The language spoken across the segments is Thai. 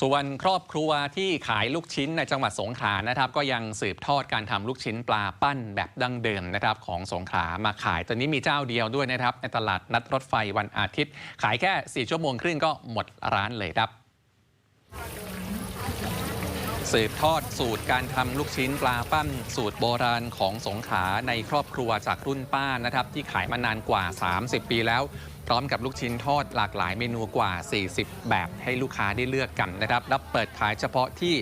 ส่วนครอบครัวที่ขายลูกชิ้นในจังหวัดสงขลานะครับ ก็ยังสืบทอดการทำลูกชิ้นปลาปั้นแบบดั้งเดิมนะครับของสงขลามาขาย ตอนนี้มีเจ้าเดียวด้วยนะครับ ในตลาดนัดรถไฟวันอาทิตย์ ขายแค่ 4 ชั่วโมงครึ่งก็หมดร้านเลยครับ สืบทอดสูตรการทำลูกชิ้นปลาปั้นสูตรโบราณของสงขลาในครอบครัวจากรุ่นป้านะครับที่ขายมานานกว่า 30 ปีแล้ว พร้อมกับลูกชิ้นทอดหลากหลายเมนูกว่า 40 แบบให้ลูกค้าได้เลือกกันนะครับและเปิดขายเฉพาะที่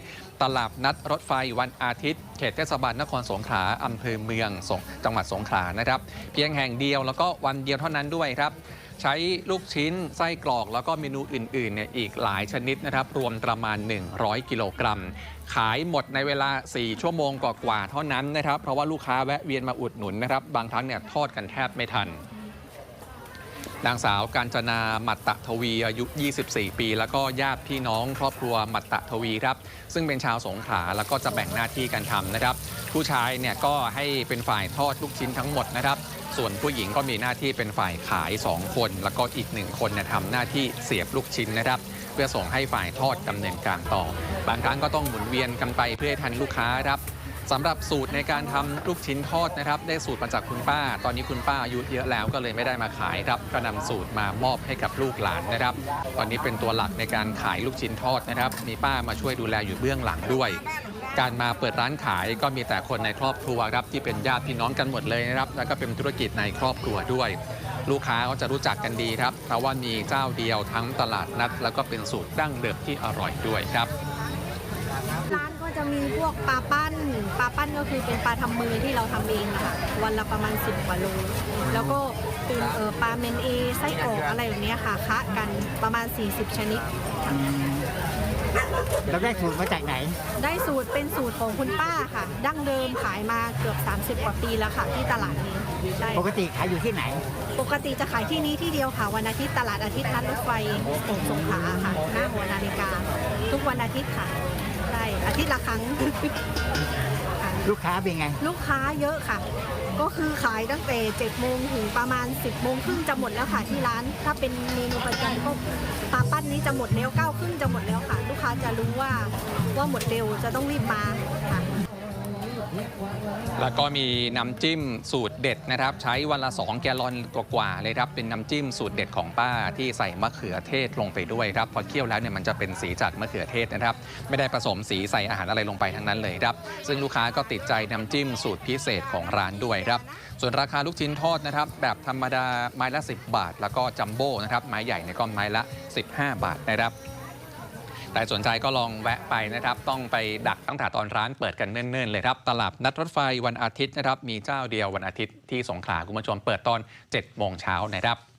ตลาดนัดรถไฟวันอาทิตย์ เขตเทศบาลนครสงขลาอำเภอเมืองสงจังหวัดสงขลานะครับ เพียงแห่งเดียวแล้วก็วันเดียวเท่านั้นด้วยครับ ใช้ลูกชิ้นไส้กรอกแล้วก็เมนูอื่นๆเนี่ยอีกหลายชนิดนะครับ รวมประมาณ 100 กิโลกรัม ขายหมดในเวลา 4 ชั่วโมงกว่าๆเท่านั้นนะครับ เพราะว่าลูกค้าแวะเวียนมาอุดหนุนนะครับ บางครั้งเนี่ยทอดกันแทบไม่ทัน นางสาวการจนามัตตะทวีอายุ 24 ปี แล้วก็ญาติพี่น้องครอบครัวมัตตะทวีครับ ซึ่งเป็นชาวสงขลาแล้วก็จะแบ่งหน้าที่กันทำนะครับ ผู้ชายเนี่ยก็ให้เป็นฝ่ายทอดลูกชิ้นทั้งหมดนะครับ ส่วนผู้หญิงก็มีหน้าที่เป็นฝ่ายขาย 2 คน แล้วก็อีกหนึ่งคนเนี่ยทำหน้าที่เสียบลูกชิ้นนะครับ เพื่อส่งให้ฝ่ายทอดดำเนินการต่อ บางครั้งก็ต้องหมุนเวียนกันไปเพื่อทันลูกค้าครับ สำหรับสูตรในการทำลูกชิ้นทอดนะครับ ได้สูตรมาจากคุณป้า ตอนนี้คุณป้าอายุเยอะแล้วก็เลยไม่ได้มาขายครับก็นำสูตรมามอบให้กับลูกหลานนะครับ ตอนนี้เป็นตัวหลักในการขายลูกชิ้นทอดนะครับ มีป้ามาช่วยดูแลอยู่เบื้องหลังด้วย การมาเปิดร้านขายก็มีแต่คนในครอบครัวครับที่เป็นญาติพี่น้องกันหมดเลยนะครับแล้วก็เป็นธุรกิจในครอบครัวด้วย ลูกค้าก็จะรู้จักกันดีครับเพราะว่ามีเจ้าเดียวทั้งตลาดนัด แล้วก็เป็นสูตรดั้งเดิมที่อร่อยด้วยครับ จะมีพวกปลาปั้น ปลาปั้นก็คือเป็นปลาทำมือที่เราทำเองอะค่ะ วันละประมาณ 10กว่าโล แล้วก็เป็นเออปลาเมนเอไส้กรอกอะไรแบบเนี้ยค่ะคะกันประมาณ 40 ชนิดเราได้สูตรมาจากไหน ได้สูตรเป็นสูตรของคุณป้าค่ะ ดั้งเดิมขายมาเกือบ 30 กว่าปีแล้วค่ะ ที่ตลาดนี้ใช่ปกติขายอยู่ที่ไหน ปกติจะขายที่นี้ที่เดียวค่ะ วันอาทิตย์ตลาดอาทิตย์นัดรถไฟส่งสงขลาค่ะ หน้าหัวนาฬิกา ทุกวันอาทิตย์ค่ะ ใช่ อาทิตย์ละครั้งค่ะลูกค้าเป็นไง ลูกค้าเยอะค่ะ ก็คือขายตั้งแต่7โมงถึงประมาณ 10โมงครึ่งจะหมดแล้วค่ะที่ร้าน ถ้าเป็นเมนูประจำก็ปลาปั้นนี้จะหมดแล้วเก้าครึ่งจะหมดแล้วค่ะ ลูกค้าจะรู้ว่าว่าหมดเร็วจะต้องรีบมาค่ะ แล้วก็มีน้ำจิ้มสูตรเด็ดนะครับ ใช้วันละ 2 แกลลอนกว่าๆเลยครับ เป็นน้ำจิ้มสูตรเด็ดของป้าที่ใส่มะเขือเทศลงไปด้วยครับ พอเคี่ยวแล้วเนี่ยมันจะเป็นสีจากมะเขือเทศนะครับ ไม่ได้ผสมสีใส่อาหารอะไรลงไปทั้งนั้นเลยครับ ซึ่งลูกค้าก็ติดใจน้ำจิ้มสูตรพิเศษของร้านด้วยครับ ส่วนราคาลูกชิ้นทอดนะครับ แบบธรรมดาไม้ละ 10 บาท แล้วก็จัมโบ้นะครับไม้ใหญ่ในยก็ไม้ละ 15 บาทนะครับ แต่สนใจก็ลองแวะไปนะครับ ต้องไปดักตั้งแต่ตอนร้านเปิดกันเนิ่นๆเลยครับ ตลาดนัดรถไฟวันอาทิตย์นะครับ มีเจ้าเดียววันอาทิตย์ที่สงขลาคุณผู้ชมเปิดตอน7โมงเช้านะครับ